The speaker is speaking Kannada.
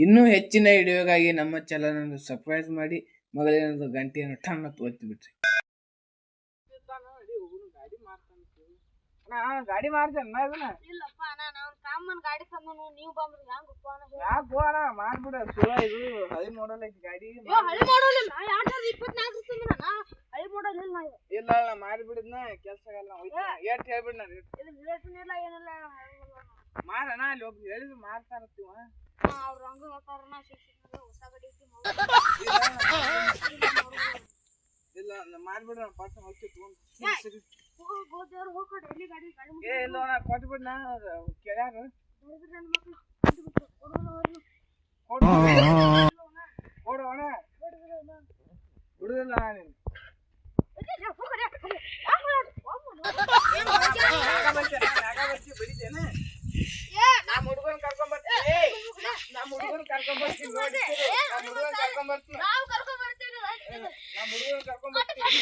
ಇನ್ನೂ ಹೆಚ್ಚಿನ ವಿಡಿಯೋಗಾಗಿ ನಮ್ಮ ಚಾನಲ್ ಸಬ್ಸ್ಕ್ರೈಬ್ ಮಾಡಿ ಮಗಳೇನೊಂದು ಗಂಟೆಯನ್ನು ಟನ್ ಅಂತ ಒತ್ತಿ ಬಿಟ್ರಿ ಗಾಡಿ ಮಾಡ್ತೇನೆ ಅದನ್ನ ಇಲ್ಲಪ್ಪ ಅಣ್ಣ ನಾವ್ ಕಾಮನ್ ಗಾಡಿ ತಂದನು ನೀವು ಬಂದ್ರಿ ಹೆಂಗಪ್ಪ ಅಣ್ಣ ಯಾಕೆ ಹೋಣ ಮಾಡ್ಬಿಡ ಸುಳ ಇದು ಹಳಿ ಮಾಡಲ್ ಐತಿ ಗಾಡಿ. ಹಳಿ ಮಾಡೋಲಿಲ್ಲ ಎರಡ್ ಸಾವಿರದ ಇಪ್ಪತ್ನಾಲ್ಕು ತಂದಿನ ನಾ ಹಳಿ ಮಾಡಲ್ ಇಲ್ಲ ನಾ. ಇಲ್ಲ ಇಲ್ಲ ಮಾಡಿಬಿಡಿದ್ನ ಕೆಲಸ ಆಗಲ್ಲ ಎಷ್ಟು ಹೇಳ್ಬಿಡ್ ನಾನು ಇದು ರಿಲೇಷನ್ ಇಲ್ಲ ಏನಿಲ್ಲ ಮಾರಣ ಅಲ್ಲಿ ಒಬ್ರು ಹೇಳಿದ್ರು ಮಾಡ್ತಾರತ್ತೀವ ಅವ್ರ ಹಂಗ ಹೇಳ್ತಾರ ನಾ ಶಿಕ್ಷಣ ಹೊಸ ಗಾಡಿ ಐತಿ ಇಲ್ಲ ಮಾಡ್ಬಿಡ್ರ ಪಟ್ಟ ಹೋಗ್ತಿ ತಗೊಂಡ್ ಗೋದೇವ್ರು ಹೋಗ್ಕೊಡ್ರಿ ಎಲ್ಲಿ ಗಾಡಿ ಗಾಡಿ ಏ ಇಲ್ಲ ಅಣ್ಣ ಕೊಟ್ಬಿಡ್ ನಾ ಕೇಳ್ಯಾರ ಮುಗಿದ್ರೆ ನನ್ನ ಮಕ್ಳು. ಕೊಡು ಅಣ್ಣ ನೀನು ಏ, ಏ, ಹೋಗ್ರಿ, ಹೋಗ್ರಿ. ಯಾಕ್ ಬಿಡೋದು? ಒಮ್ಮೆ ನಾಗ ಬರ್ತೀಯ, ನಾಗ ಬರ್ತೀಯ, ಬಡಿತೇನ? ನಮ್ಮ ಹುಡುಗನ್ ಕರ್ಕೊಂಡ್ ಬರ್ತೀನಿ ಏ, ನಾ- ನಮ್ಮ ಹುಡುಗನ್ ಕರ್ಕೊಂಡ್ ಬರ್ತೀನಿ ನೋಡಿ ನಮ್ಮ ಹುಡುಗನ್ ಕರ್ಕೊಂಡ್ ಬರ್ತೀನಿ ನಾವ್ ಕರ್ಕೊಂಡ್ ಬರ್ತೀವಿ ನಮ್ಮ ಹುಡುಗನ್ ಕರ್ಕೊಂಡ್ ಬರ್ತೀನಿ.